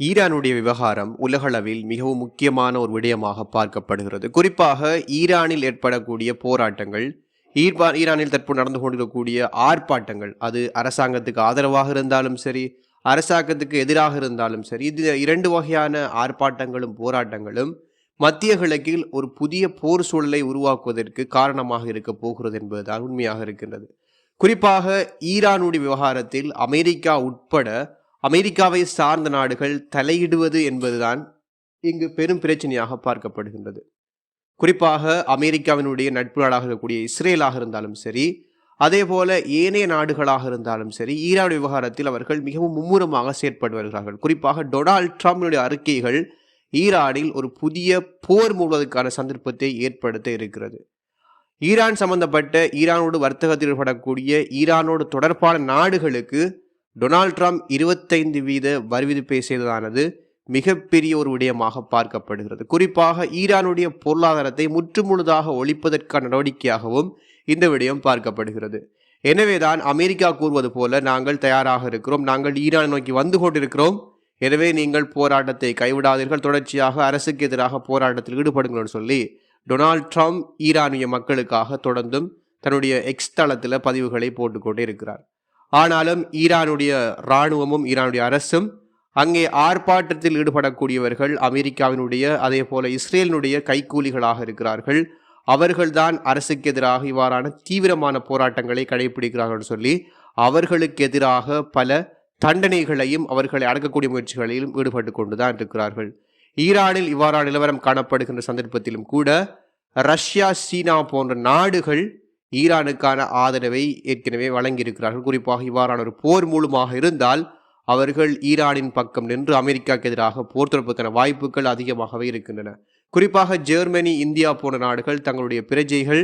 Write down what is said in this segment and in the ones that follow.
ஈரானுடைய விவகாரம் உலகளவில் மிகவும் முக்கியமான ஒரு விடயமாக பார்க்கப்படுகிறது. குறிப்பாக ஈரானில் ஏற்படக்கூடிய போராட்டங்கள் ஈர்பா ஈரானில் தற்போது நடந்து கொண்டிருக்கக்கூடிய ஆர்ப்பாட்டங்கள் அது அரசாங்கத்துக்கு ஆதரவாக இருந்தாலும் சரி அரசாங்கத்துக்கு எதிராக இருந்தாலும் சரி இது இரண்டு வகையான ஆர்ப்பாட்டங்களும் போராட்டங்களும் மத்திய கிழக்கில் ஒரு புதிய போர் சூழலை உருவாக்குவதற்கு காரணமாக இருக்க போகிறது என்பதுதான் உண்மையாக இருக்கின்றது. குறிப்பாக ஈரானுடைய விவகாரத்தில் அமெரிக்கா உட்பட அமெரிக்காவை சார்ந்த நாடுகள் தலையிடுவது என்பதுதான் இங்கு பெரும் பிரச்சனையாக பார்க்கப்படுகின்றது. குறிப்பாக அமெரிக்காவினுடைய நட்பு நாடாக இருக்கக்கூடிய இஸ்ரேலாக இருந்தாலும் சரி அதே போல ஏனைய நாடுகளாக இருந்தாலும் சரி ஈரான் விவகாரத்தில் அவர்கள் மிகவும் மும்முரமாக செயற்பட்டு வருகிறார்கள் குறிப்பாக டொனால்ட் ட்ரம்பினுடைய அறிக்கைகள் ஈரானில் ஒரு புதிய போர் மூடுவதற்கான சந்தர்ப்பத்தை ஏற்படுத்த இருக்கிறது. ஈரான் சம்பந்தப்பட்ட ஈரானோடு வர்த்தகத்தில் ஈடுபடக்கூடிய ஈரானோடு தொடர்பான நாடுகளுக்கு டொனால்ட் ட்ரம்ப் இருபத்தைந்து வீத வரி விதிப்பை செய்ததானது மிகப்பெரிய ஒரு விடயமாக பார்க்கப்படுகிறது. குறிப்பாக ஈரானுடைய பொருளாதாரத்தை முற்றுமுழுதாக ஒழிப்பதற்கான நடவடிக்கையாகவும் இந்த விடயம் பார்க்கப்படுகிறது. எனவேதான் அமெரிக்கா கூறுவது போல நாங்கள் தயாராக இருக்கிறோம். நாங்கள் ஈரான் நோக்கி வந்து கொண்டிருக்கிறோம். எனவே நீங்கள் போராட்டத்தை கைவிடாதீர்கள். தொடர்ச்சியாக அரசுக்கு எதிராக போராட்டத்தில் ஈடுபடுங்கள்னு சொல்லி டொனால்ட் ட்ரம்ப் ஈரானிய மக்களுக்காக தொடர்ந்தும் தன்னுடைய எக்ஸ் தளத்தில் பதிவுகளை போட்டுக்கொண்டே இருக்கிறார். ஆனாலும் ஈரானுடைய இராணுவமும் ஈரானுடைய அரசும் அங்கே ஆர்ப்பாட்டத்தில் ஈடுபடக்கூடியவர்கள் அமெரிக்காவினுடைய அதே போல இஸ்ரேலினுடைய கைக்கூலிகளாக இருக்கிறார்கள். அவர்கள்தான் அரசுக்கு எதிராக இவ்வாறான தீவிரமான போராட்டங்களை கடைபிடிக்கிறார்கள் சொல்லி அவர்களுக்கு எதிராக பல தண்டனைகளையும் அவர்களை அடக்கக்கூடிய முயற்சிகளிலும் ஈடுபட்டு கொண்டுதான் இருக்கிறார்கள். ஈரானில் இவ்வாறான நிலவரம் காணப்படுகின்ற சந்தர்ப்பத்திலும் கூட ரஷ்யா சீனா போன்ற நாடுகள் ஈரானுக்கான ஆதரவை ஏற்கனவே வழங்கியிருக்கிறார்கள். குறிப்பாக இவ்வாறான ஒரு போர் மூலமாக இருந்தால் அவர்கள் ஈரானின் பக்கம் நின்று அமெரிக்காவுக்கு எதிராக போர் தொடுப்பதற்கான வாய்ப்புகள் அதிகமாகவே இருக்கின்றன. குறிப்பாக ஜெர்மனி இந்தியா போன்ற நாடுகள் தங்களுடைய பிரஜைகள்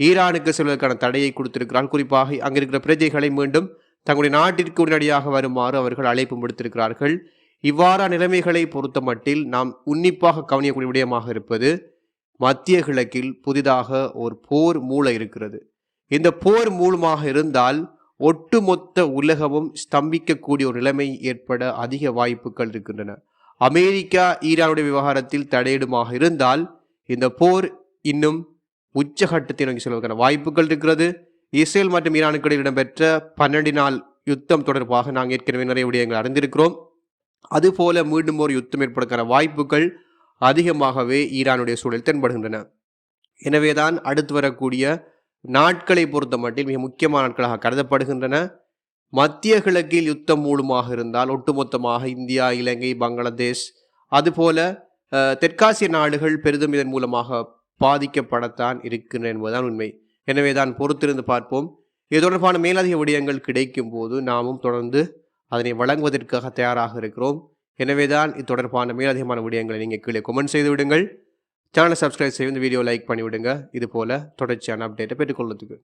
ஈரானுக்கு செல்வதற்கான தடையை கொடுத்திருக்கிறார்கள். குறிப்பாக அங்கிருக்கிற பிரஜைகளை மீண்டும் தங்களுடைய நாட்டிற்கு உடனடியாக வருமாறு அவர்கள் அழைப்பு விடுத்திருக்கிறார்கள். இவ்வாறான நிலைமைகளை பொறுத்த மட்டில் நாம் உன்னிப்பாக கவனிக்கக்கூடிய விடயமாக இருப்பது மத்திய கிழக்கில் புதிதாக ஒரு போர் மூளை இருக்கிறது. இந்த போர் மூலமாக இருந்தால் ஒட்டுமொத்த உலகமும் ஸ்தம்பிக்கக்கூடிய ஒரு நிலைமை ஏற்பட அதிக வாய்ப்புகள் இருக்கின்றன. அமெரிக்கா ஈரானுடைய விவகாரத்தில் தடையிடுமாக இருந்தால் இந்த போர் இன்னும் உச்சகட்டத்தை நோக்கி செல்வதற்கான வாய்ப்புகள் இருக்கிறது. இஸ்ரேல் மற்றும் ஈரானுக்கு இடையில் இடம்பெற்ற பன்னெண்டு நாள் யுத்தம் தொடர்பாக நாங்கள் ஏற்கனவே நிறைய விடயங்கள் அறிந்திருக்கிறோம். அதுபோல மீண்டும் ஒரு யுத்தம் ஏற்படுவதற்கான வாய்ப்புகள் அதிகமாகவே ஈரானுடைய சூழல் தென்படுகின்றன. எனவேதான் அடுத்து வரக்கூடிய நாட்களை பொறுத்த மட்டில் மிக முக்கியமான நாட்களாக கருதப்படுகின்றன. மத்திய கிழக்கில் யுத்தம் மூலமாக இருந்தால் ஒட்டுமொத்தமாக இந்தியா இலங்கை பங்களாதேஷ் அதுபோல தெற்காசிய நாடுகள் பெரிதும் இதன் மூலமாக பாதிக்கப்படத்தான் இருக்கின்றன என்பதுதான் உண்மை. எனவேதான் பொறுத்திருந்து பார்ப்போம். இது தொடர்பான மேலதிக விடயங்கள் கிடைக்கும் போது நாமும் தொடர்ந்து அதனை வழங்குவதற்காக தயாராக இருக்கிறோம். எனவேதான் இது தொடர்பான மேலதிகமான விடயங்களை நீங்கள் கீழே கமெண்ட் செய்து விடுங்கள். சேனலை சப்ஸ்கிரைப் செய்து வீடியோ லைக் பண்ணிவிடுங்க. இது போல் தொடர்ச்சியான அப்டேட்டை பெற்றுக்கொள்வதுக்கு